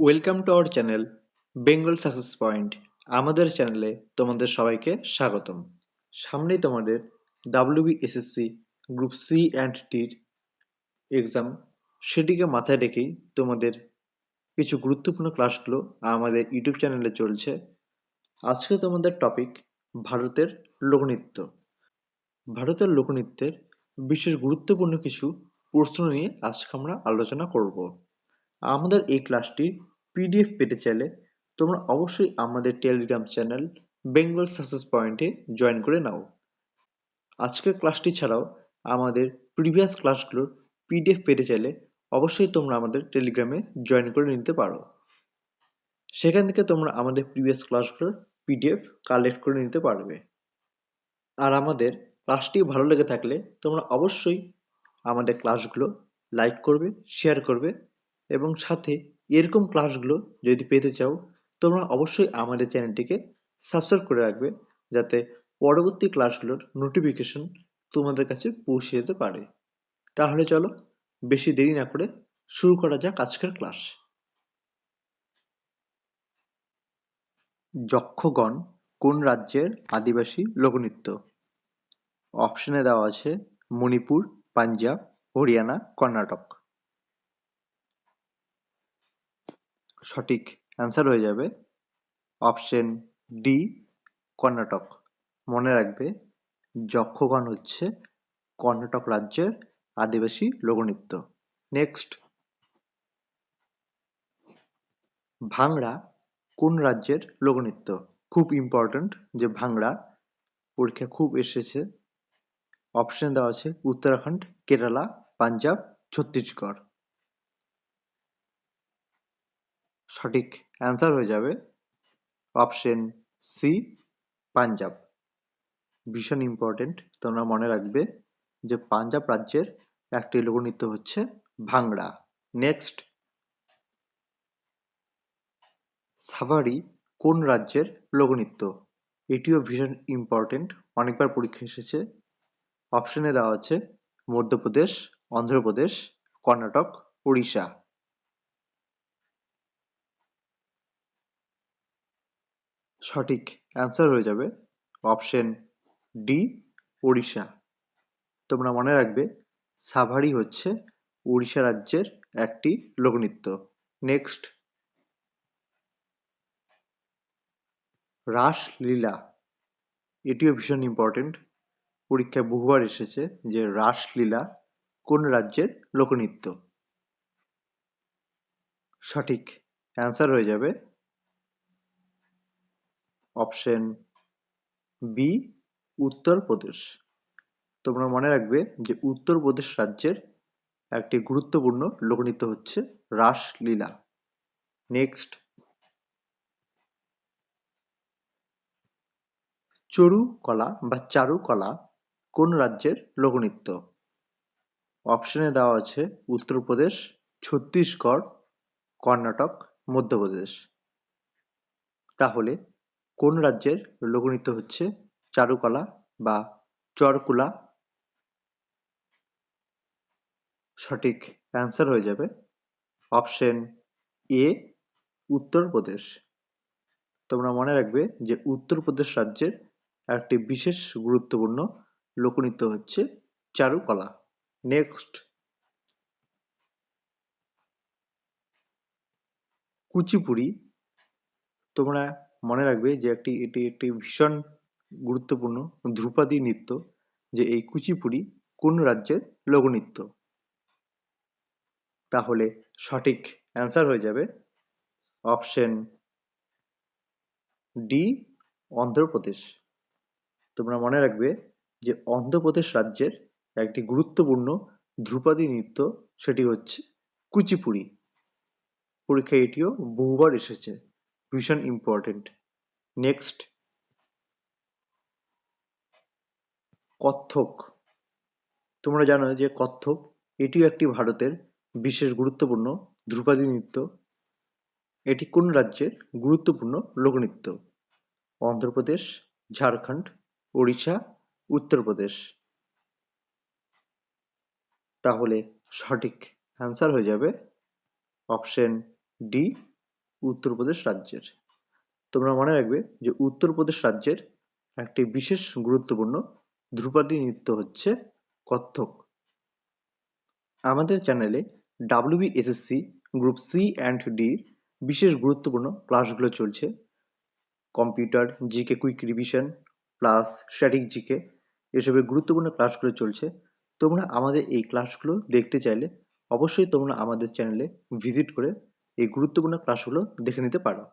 Welcome to our channel Bengal success point আমাদের চ্যানেলে তোমাদের সবাইকে স্বাগতম। সামনেই তোমাদের ডাব্লিউবিএসএসসি গ্রুপ সি অ্যান্ড টির এক্সাম সেটিকে মাথায় রেখেই তোমাদের কিছু গুরুত্বপূর্ণ ক্লাসগুলো আমাদের ইউটিউব চ্যানেলে চলছে। আজকে তোমাদের টপিক ভারতের লোকনৃত্য। ভারতের লোকনৃত্যের বিশেষ গুরুত্বপূর্ণ কিছু প্রশ্ন নিয়ে আজকে আমরা আলোচনা করব। আমাদের এই ক্লাসটি পিডিএফ পেতে চাইলে তোমরা অবশ্যই আমাদের টেলিগ্রাম চ্যানেল বেঙ্গল সাকসেস পয়েন্টে জয়েন করে নাও। আজকের ক্লাসটি ছাড়াও আমাদের প্রিভিয়াস ক্লাসগুলোর পিডিএফ পেতে চাইলে অবশ্যই তোমরা আমাদের টেলিগ্রামে জয়েন করে নিতে পারো। সেখান থেকে তোমরা আমাদের প্রিভিয়াস ক্লাসগুলোর পিডিএফ কালেক্ট করে নিতে পারবে। আর আমাদের ক্লাসটি ভালো লেগে থাকলে তোমরা অবশ্যই আমাদের ক্লাসগুলো লাইক করবে শেয়ার করবে এবং সাথে এরকম ক্লাসগুলো যদি পেতে চাও, তোমরা অবশ্যই আমাদের চ্যানেলটিকে সাবস্ক্রাইব করে রাখবে, যাতে পরবর্তী ক্লাসগুলোর নোটিফিকেশন তোমাদের কাছে পৌঁছে যেতে পারে। তাহলে চলো, বেশি দেরি না করে শুরু করা যাক আজকের ক্লাস যক্ষগণ কোন রাজ্যের আদিবাসী লোকনৃত্য? অপশনে দেওয়া আছে মণিপুর, পাঞ্জাব, হরিয়ানা, কর্ণাটক। সঠিক অ্যান্সার হয়ে যাবে অপশন ডি কর্ণাটক। মনে রাখবে, যক্ষগণ হচ্ছে কর্ণাটক রাজ্যের আদিবাসী লোকনৃত্য নেক্সট ভাংড়া কোন রাজ্যের লোকনৃত্য খুব ইম্পর্ট্যান্ট যে ভাংড়া পরীক্ষা খুব এসেছে। অপশন দেওয়া আছে উত্তরাখণ্ড, কেরালা, পাঞ্জাব, ছত্তিশগড়। সঠিক অ্যান্সার হয়ে যাবে অপশন সি পাঞ্জাব ভীষণ ইম্পর্টেন্ট তোমরা মনে রাখবে যে পাঞ্জাব রাজ্যের একটি লোকনৃত্য হচ্ছে ভাংড়া। নেক্সট সাভারি কোন রাজ্যের লোকনৃত্য? এটিও ভীষণ ইম্পর্টেন্ট অনেকবার পরীক্ষা এসেছে। অপশনে দেওয়া আছে মধ্যপ্রদেশ, অন্ধ্রপ্রদেশ, কর্ণাটক, উড়িষ্যা। সঠিক অ্যান্সার হয়ে যাবে অপশন ডি ওড়িশা তোমরা মনে রাখবে সাভারি হচ্ছে উড়িষ্যা রাজ্যের একটি লোকনৃত্য। নেক্সট রাসলীলা এটিও ভীষণ ইম্পর্টেন্ট পরীক্ষায় বহুবার এসেছে যে রাসলীলা কোন রাজ্যের লোকনৃত্য। সঠিক অ্যান্সার হয়ে যাবে অপশন বি উত্তরপ্রদেশ তোমরা মনে রাখবে যে উত্তরপ্রদেশ রাজ্যের একটি গুরুত্বপূর্ণ লোকনৃত্য হচ্ছে রাসলীলা। নেক্সট চরু কলা বা চারু কলা কোন রাজ্যের লোকনৃত্য? অপশনে দেওয়া আছে উত্তরপ্রদেশ ছত্তিশগড়, কর্ণাটক, মধ্যপ্রদেশ। তাহলে কোন রাজ্যের লোকনৃত্য হচ্ছে চারুকলা বা চরকুলা? সঠিক অ্যান্সার হয়ে যাবে অপশন এ উত্তরপ্রদেশ। তোমরা মনে রাখবে যে উত্তরপ্রদেশ রাজ্যের একটি বিশেষ গুরুত্বপূর্ণ লোকনৃত্য হচ্ছে চারুকলা। নেক্সট কুচিপুড়ি। তোমরা মনে রাখবে যে একটি, এটি একটি ভীষণ গুরুত্বপূর্ণ ধ্রুপদী নৃত্য যে এই কুচিপুড়ি কোন রাজ্যের লোকনৃত্য তাহলে সঠিক অ্যান্সার হয়ে যাবে অপশন ডি অন্ধ্রপ্রদেশ। তোমরা মনে রাখবে যে অন্ধ্রপ্রদেশ রাজ্যের একটি গুরুত্বপূর্ণ ধ্রুপদী নৃত্য সেটি হচ্ছে কুচিপুড়ি। পরীক্ষায় এটিও বহুবার এসেছে। ভীষণ ইম্পর্টেন্ট নেক্সট কত্থক। তোমরা জানো যে কত্থক, এটিও একটি ভারতের বিশেষ গুরুত্বপূর্ণ ধ্রুপদী নৃত্য। এটি কোন রাজ্যের গুরুত্বপূর্ণ লোকনৃত্য? অন্ধ্রপ্রদেশ, ঝাড়খণ্ড, ওড়িশা, উত্তরপ্রদেশ। তাহলে সঠিক অ্যান্সার হয়ে যাবে অপশন ডি উত্তরপ্রদেশ রাজ্যের। তোমরা মনে রাখবে যে উত্তরপ্রদেশ রাজ্যের একটি বিশেষ গুরুত্বপূর্ণ ধ্রুপদী নৃত্য হচ্ছে কত্থক। আমাদের চ্যানেলে WBSSC group C and D বিশেষ গুরুত্বপূর্ণ ক্লাসগুলো চলছে। Computer GK quick revision plus static GK এসবের গুরুত্বপূর্ণ ক্লাসগুলো চলছে। তোমরা আমাদের এই ক্লাসগুলো দেখতে চাইলে অবশ্যই তোমরা আমাদের চ্যানেলে ভিজিট করে এই গুরুত্বপূর্ণ ক্লাসগুলো দেখে নিতে পারো।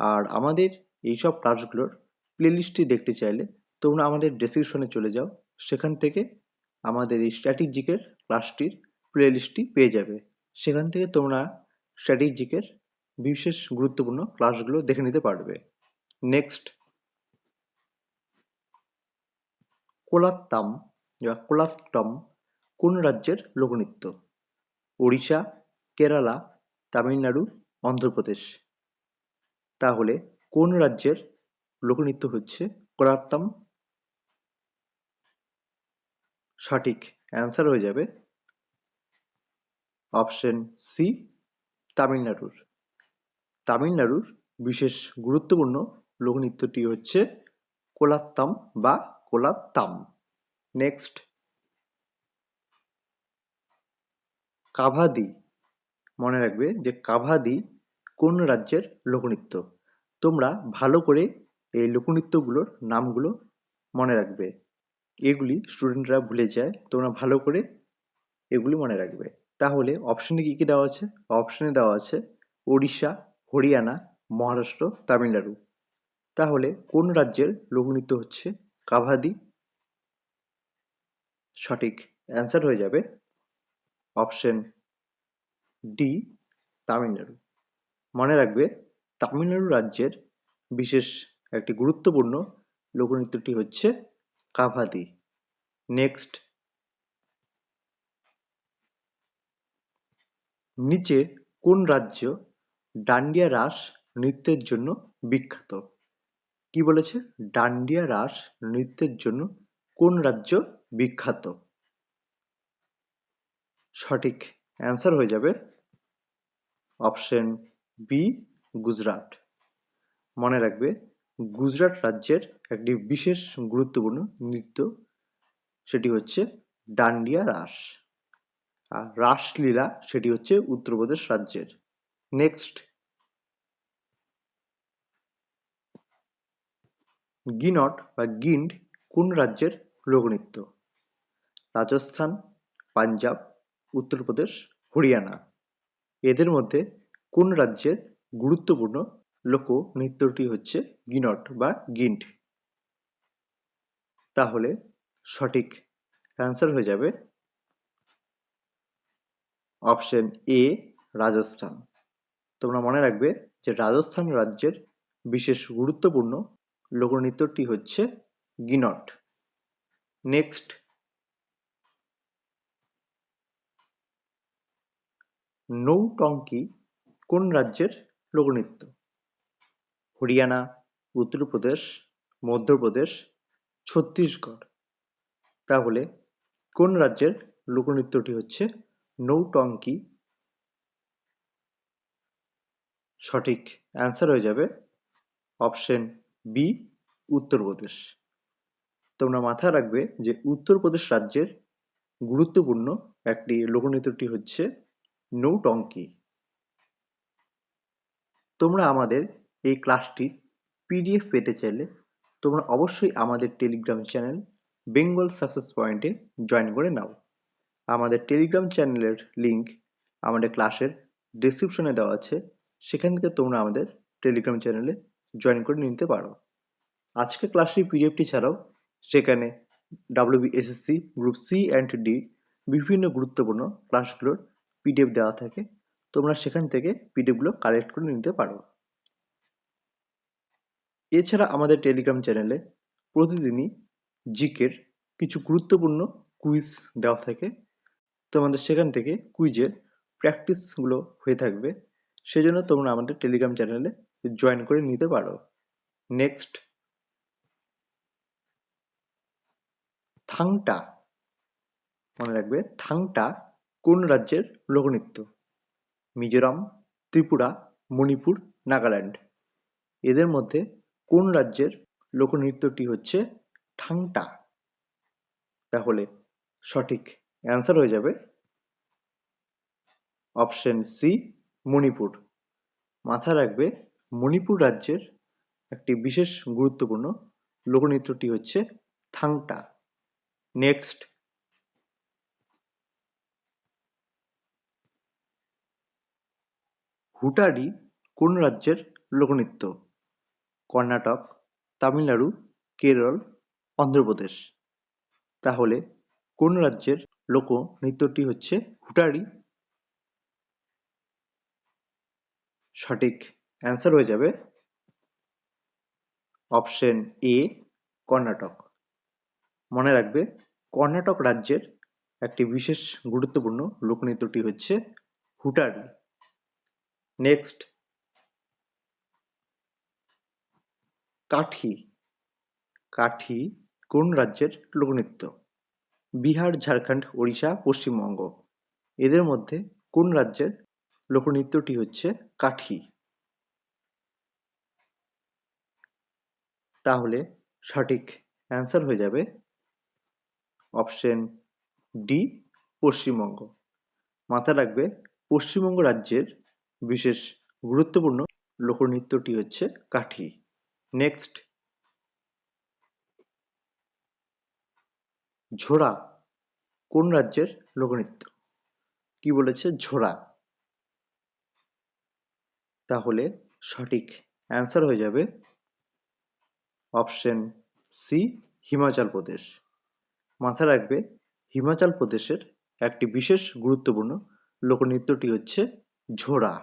আর আমাদের এইসব ক্লাসগুলোর প্লেলিস্টটি দেখতে চাইলে তোমরা আমাদের ডেসক্রিপশনে চলে যাও। সেখান থেকে আমাদের এই স্ট্র্যাটেজিকের ক্লাসটির প্লেলিস্টটি পেয়ে যাবে। সেখান থেকে তোমরা স্ট্র্যাটেজিকের বিশেষ গুরুত্বপূর্ণ ক্লাসগুলো দেখে নিতে পারবে। নেক্সট কোলাত্তাম বা কোলাত্তম কোন রাজ্যের লোকনৃত্য? ওড়িশা, কেরালা তামিলনাড়ু, অন্ধ্রপ্রদেশ। তাহলে কোন রাজ্যের লোকনৃত্য হচ্ছে কোলাত্তম সঠিক অ্যান্সার হয়ে যাবে অপশন সি তামিলনাড়ুর। তামিলনাড়ুর বিশেষ গুরুত্বপূর্ণ লোকনৃত্যটি হচ্ছে কোলাত্তাম বা কোলাত্তাম। নেক্সট কাভাদি। মনে রাখবে যে কাভাদি কোন রাজ্যের লোকনৃত্য? তোমরা ভালো করে এই লোকনৃত্যগুলোর নামগুলো মনে রাখবে। এগুলি স্টুডেন্টরা ভুলে যায়, তোমরা ভালো করে এগুলি মনে রাখবে। তাহলে অপশনে কি কি দেওয়া আছে? অপশনে দেওয়া আছে ওড়িশা, হরিয়ানা, মহারাষ্ট্র, তামিলনাড়ু। তাহলে কোন রাজ্যের লোকনৃত্য হচ্ছে কাভাদি? সঠিক অ্যান্সার হয়ে যাবে অপশন ডি তামিলনাড়ু। মনে রাখবে, তামিলনাড়ু রাজ্যের বিশেষ একটি গুরুত্বপূর্ণ লোকনৃত্যটি হচ্ছে কাভাদি। নেক্সট নিচে কোন রাজ্য ডান্ডিয়া রাস নৃত্যের জন্য বিখ্যাত? কি বলেছে? ডান্ডিয়া রাস নৃত্যের জন্য কোন রাজ্য বিখ্যাত? সঠিক অ্যান্সার হয়ে যাবে অপশন বি গুজরাট। মনে রাখবে, গুজরাট রাজ্যের একটি বিশেষ গুরুত্বপূর্ণ নৃত্য, সেটি হচ্ছে ডান্ডিয়া রাস। আর রাসলীলা, সেটি হচ্ছে উত্তরপ্রদেশ রাজ্যের। নেক্সট গিনট বা গিন্ড কোন রাজ্যের লোকনৃত্য? রাজস্থান, পাঞ্জাব, উত্তরপ্রদেশ, হরিয়ানা। এদের মধ্যে কোন রাজ্যের গুরুত্বপূর্ণ লোক নৃত্যটি হচ্ছে গিনট বা গিন্ড তাহলে সঠিক অ্যান্সার হয়ে যাবে অপশন এ, রাজস্থান। তোমরা মনে রাখবে যে রাজস্থান রাজ্যের বিশেষ গুরুত্বপূর্ণ লোকনৃত্যটি হচ্ছে গিনট। নেক্সট নৌটঙ্কি কোন রাজ্যের লোকনৃত্য হরিয়ানা, উত্তরপ্রদেশ, মধ্যপ্রদেশ, ছত্তিশগড়। তাহলে কোন রাজ্যের লোকনৃত্যটি হচ্ছে নৌটঙ্কি? সঠিক অ্যান্সার হয়ে যাবে অপশন বি উত্তরপ্রদেশ। তোমরা মাথায় রাখবে যে উত্তরপ্রদেশ রাজ্যের গুরুত্বপূর্ণ একটি লোকনৃত্যটি হচ্ছে নৌটঙ্কি তোমরা আমাদের এই ক্লাসটির পিডিএফ পেতে চাইলে তোমরা অবশ্যই আমাদের টেলিগ্রাম চ্যানেল বেঙ্গল সাকসেস পয়েন্টে জয়েন করে নাও। আমাদের টেলিগ্রাম চ্যানেলের লিংক আমাদের ক্লাসের ডিসক্রিপশনে দেওয়া আছে। সেখান থেকে তোমরা আমাদের টেলিগ্রাম চ্যানেলে জয়েন করে নিতে পারো। আজকে ক্লাসের পিডিএফটি ছাড়াও সেখানে WBSSC group C and D বিভিন্ন গুরুত্বপূর্ণ ক্লাসগুলোর পিডিএফ দেওয়া থাকে, তোমরা সেখান থেকে পিডিএফগুলো কালেক্ট করে নিতে পারো। এছাড়া আমাদের টেলিগ্রাম চ্যানেলে প্রতিদিনই জিকের কিছু গুরুত্বপূর্ণ কুইজ দেওয়া থাকে। তোমাদের সেখান থেকে কুইজের প্র্যাকটিসগুলো হয়ে থাকবে। সেজন্য তোমরা আমাদের টেলিগ্রাম চ্যানেলে জয়েন করে নিতে পারো। নেক্সট থাংটা মনে রাখবে থাংটা কোন রাজ্যের লোকনৃত্য? মিজোরাম, ত্রিপুরা, মণিপুর, নাগাল্যান্ড। এদের মধ্যে কোন রাজ্যের লোকনৃত্যটি হচ্ছে ঠাংটা? তাহলে সঠিক অ্যান্সার হয়ে যাবে অপশন সি মণিপুর। মাথায় রাখবে মণিপুর রাজ্যের একটি বিশেষ গুরুত্বপূর্ণ লোকনৃত্যটি হচ্ছে থাংটা নেক্সট হুটারি কোন রাজ্যের লোকনৃত্য? কর্ণাটক, তামিলনাড়ু, কেরল, অন্ধ্রপ্রদেশ। তাহলে কোন রাজ্যের লোক নৃত্যটি হচ্ছে হুটারি সঠিক অ্যান্সার হয়ে যাবে অপশন এ, কর্ণাটক। মনে রাখবে, কর্ণাটক রাজ্যের একটি বিশেষ গুরুত্বপূর্ণ লোকনৃত্যটি হচ্ছে হুটারি নেক্সট কাঠি কাঠি কোন রাজ্যের লোকনৃত্য? বিহার, ঝাড়খণ্ড, ওড়িশা, পশ্চিমবঙ্গ। এদের মধ্যে কোন রাজ্যের লোকনৃত্যটি হচ্ছে কাঠি তাহলে সঠিক অ্যান্সার হয়ে যাবে অপশন ডি, পশ্চিমবঙ্গ। মাথায় রাখবে, পশ্চিমবঙ্গ রাজ্যের বিশেষ গুরুত্বপূর্ণ লোকনৃত্যটি হচ্ছে কাঠি। নেক্সট ঝোড়া কোন রাজ্যের লোকনৃত্য? কি বলেছে ঝোড়া? তাহলে সঠিক অ্যান্সার হয়ে যাবে অপশন সি হিমাচল প্রদেশ। মাথায় রাখবে, হিমাচল প্রদেশের একটি বিশেষ গুরুত্বপূর্ণ লোকনৃত্যটি হচ্ছে ঝোড়া।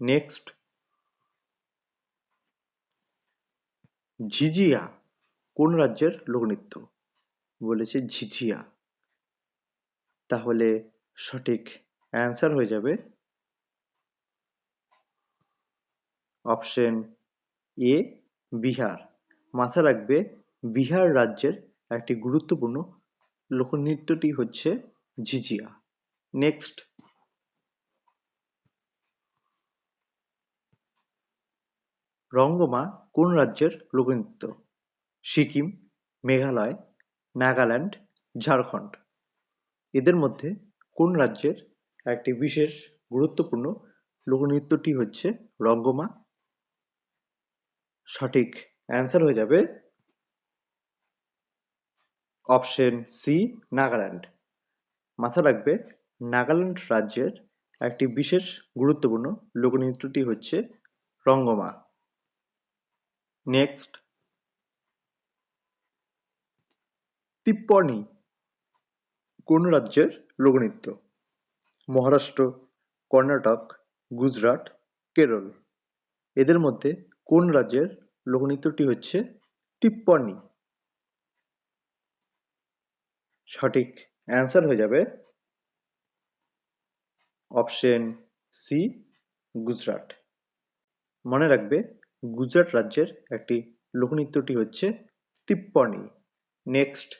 নেক্সট ঝিঝিয়া, কোন রাজ্যের লোকনৃত্য? বলেছে ঝিঝিয়া। তাহলে সঠিক অ্যান্সার হয়ে যাবে অপশন এ বিহার। মাথা রাখবে, বিহার রাজ্যের একটি গুরুত্বপূর্ণ লোকনৃত্যটি হচ্ছে ঝিঝিয়া। নেক্সট রঙ্গমা কোন রাজ্যের লোকনৃত্য? সিকিম, মেঘালয়, নাগাল্যান্ড, ঝাড়খণ্ড। এদের মধ্যে কোন রাজ্যের একটি বিশেষ গুরুত্বপূর্ণ লোকনৃত্যটি হচ্ছে রঙ্গমা? সঠিক অ্যান্সার হয়ে যাবে অপশন সি, নাগাল্যান্ড। মাথা রাখবে, নাগাল্যান্ড রাজ্যের একটি বিশেষ গুরুত্বপূর্ণ লোকনৃত্যটি হচ্ছে রঙ্গমা। নেক্সট তিপ্পনি কোন রাজ্যের লোকনৃত্য? মহারাষ্ট্র, কর্ণাটক, গুজরাট, কেরল। এদের মধ্যে কোন রাজ্যের লোকনৃত্যটি হচ্ছে তিপ্পনি সঠিক অ্যান্সার হয়ে যাবে অপশন সি, গুজরাট। মনে রাখবে গুজরাট রাজ্যের একটি লোকনৃত্যটি হচ্ছে তিপ্পনি। নেক্সট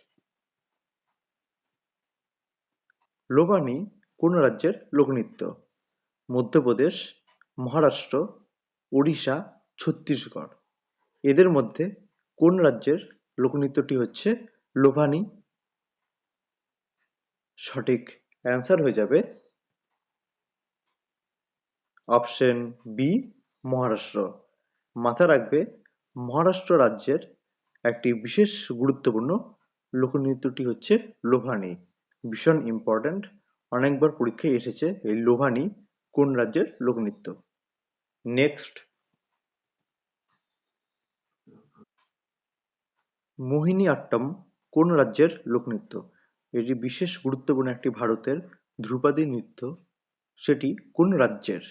লোবানি কোন রাজ্যের লোকনৃত্য? মধ্যপ্রদেশ, মহারাষ্ট্র, ওড়িশা, ছত্তিশগড়। এদের মধ্যে কোন রাজ্যের লোকনৃত্যটি হচ্ছে লোভানি সঠিক অ্যান্সার হয়ে যাবে অপশন বি, মহারাষ্ট্র। মাথা রাখবে মহারাষ্ট্র রাজ্যের একটি বিশেষ গুরুত্বপূর্ণ লোকনৃত্যটি হচ্ছে লোভানি। ভীষণ ইম্পর্ট্যান্ট অনেকবার পরীক্ষায় এসেছে এই লোভানি কোন রাজ্যের লোকনৃত্য। নেক্সট মোহিনী আট্টম কোন রাজ্যের লোকনৃত্য। এটি বিশেষ গুরুত্বপূর্ণ একটি ভারতের ধ্রুপদী নৃত্য। সেটি কোন রাজ্যের?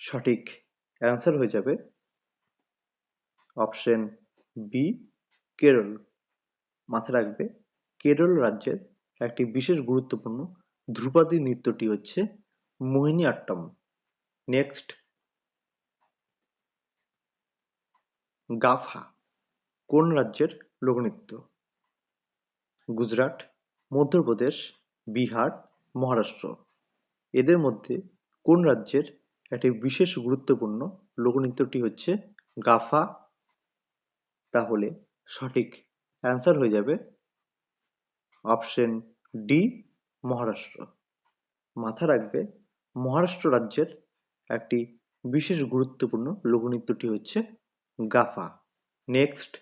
সঠিক। অ্যান্সার হয়ে যাবে অপশন বি, কেরল। মাথায় রাখবে, কেরল রাজ্যের একটি বিশেষ গুরুত্বপূর্ণ ধ্রুপদী নৃত্যটি হচ্ছে মোহিনী আট্টম নেক্সট গাফা, কোন রাজ্যের লোকনৃত্য? গুজরাট, মধ্যপ্রদেশ, বিহার, মহারাষ্ট্র। এদের মধ্যে কোন রাজ্যের একটি বিশেষ গুরুত্বপূর্ণ লোকনৃত্যটি হচ্ছে গাফা। তাহলে সঠিক অ্যান্সার হয়ে যাবে অপশন ডি মহারাষ্ট্র। মাথা রাখবে, মহারাষ্ট্র রাজ্যের একটি বিশেষ গুরুত্বপূর্ণ লোকনৃত্যটি হচ্ছে গাফা। নেক্সট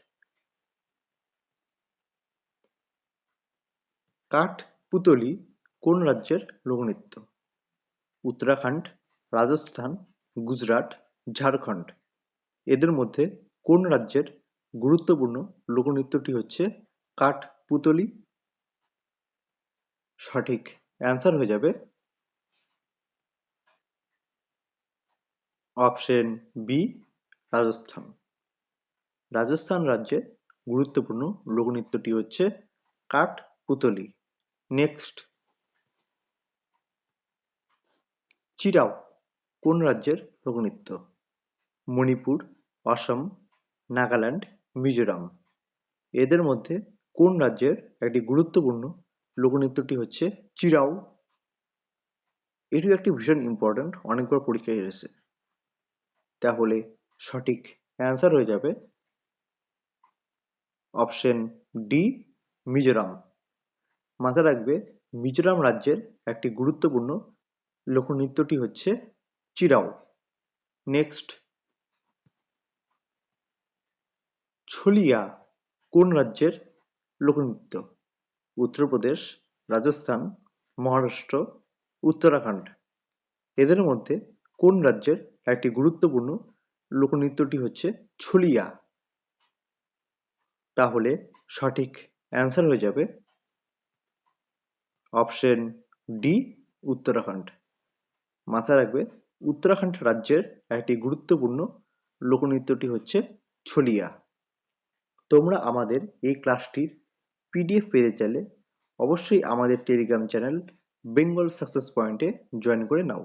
কাঠ পুতলি কোন রাজ্যের লোকনৃত্য? উত্তরাখণ্ড রাজস্থান, গুজরাট, ঝাড়খণ্ড। এদের মধ্যে কোন রাজ্যের গুরুত্বপূর্ণ লোকনৃত্যটি হচ্ছে কাঠ পুতলি সঠিক অ্যান্সার হয়ে যাবে অপশন বি, রাজস্থান। রাজস্থান রাজ্যে গুরুত্বপূর্ণ লোকনৃত্যটি হচ্ছে কাঠ পুতলি নেক্সট। চিরাও। কোন রাজ্যের লোকনৃত্য মণিপুর অসম নাগাল্যান্ড, মিজোরাম। এদের মধ্যে কোন রাজ্যের একটি গুরুত্বপূর্ণ লোকনৃত্যটি হচ্ছে চিরাও? এটি একটি ভীষণ ইম্পর্ট্যান্ট অনেকবার পরীক্ষায় এসেছে। তাহলে সঠিক অ্যান্সার হয়ে যাবে অপশন ডি মিজোরাম। মাথা রাখবে, মিজোরাম রাজ্যের একটি গুরুত্বপূর্ণ লোকনৃত্যটি হচ্ছে চিরাও। নেক্সট ছলিয়া কোন রাজ্যের লোকনৃত্য? উত্তরপ্রদেশ, রাজস্থান, মহারাষ্ট্র, উত্তরাখণ্ড। এদের মধ্যে কোন রাজ্যের একটি গুরুত্বপূর্ণ লোকনৃত্যটি হচ্ছে ছলিয়া? তাহলে সঠিক অ্যান্সার হয়ে যাবে অপশন ডি, উত্তরাখণ্ড। মাথায় রাখবে উত্তরাখণ্ড রাজ্যের একটি গুরুত্বপূর্ণ লোকনৃত্যটি হচ্ছে ছলিয়া। তোমরা আমাদের এই ক্লাসটির পিডিএফ পেতে চাইলে অবশ্যই আমাদের টেলিগ্রাম চ্যানেল বেঙ্গল সাকসেস পয়েন্টে জয়েন করে নাও।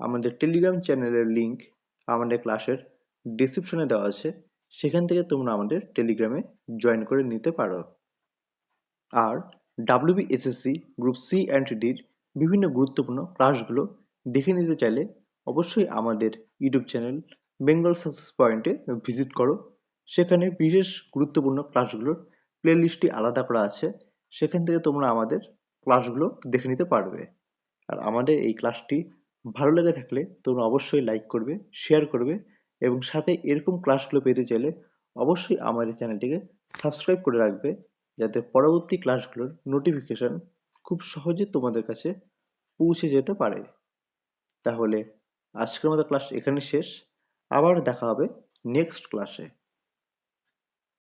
আমাদের টেলিগ্রাম চ্যানেলের লিঙ্ক আমাদের ক্লাসের ডিসক্রিপশনে দেওয়া আছে, সেখান থেকে তোমরা আমাদের টেলিগ্রামে জয়েন করে নিতে পারো। আর WB SSC group C and ডির বিভিন্ন গুরুত্বপূর্ণ ক্লাসগুলো দেখে নিতে চাইলে অবশ্যই আমাদের ইউটিউব চ্যানেল বেঙ্গল সাকসেস পয়েন্টে ভিজিট করো। সেখানে বিশেষ গুরুত্বপূর্ণ ক্লাসগুলোর প্লেলিস্টটি আলাদা করা আছে। সেখান থেকে তোমরা আমাদের ক্লাসগুলো দেখে নিতে পারবে। আর আমাদের এই ক্লাসটি ভালো লেগে থাকলে তোমরা অবশ্যই লাইক করবে শেয়ার করবে এবং সাথে এরকম ক্লাসগুলো পেতে চাইলে অবশ্যই আমাদের চ্যানেলটিকে সাবস্ক্রাইব করে রাখবে যাতে পরবর্তী ক্লাসগুলোর নোটিফিকেশন খুব সহজে তোমাদের কাছে পৌঁছে যেতে পারে। তাহলে আজকের মতো ক্লাস এখানে শেষ। আবার দেখা হবে নেক্সট ক্লাসে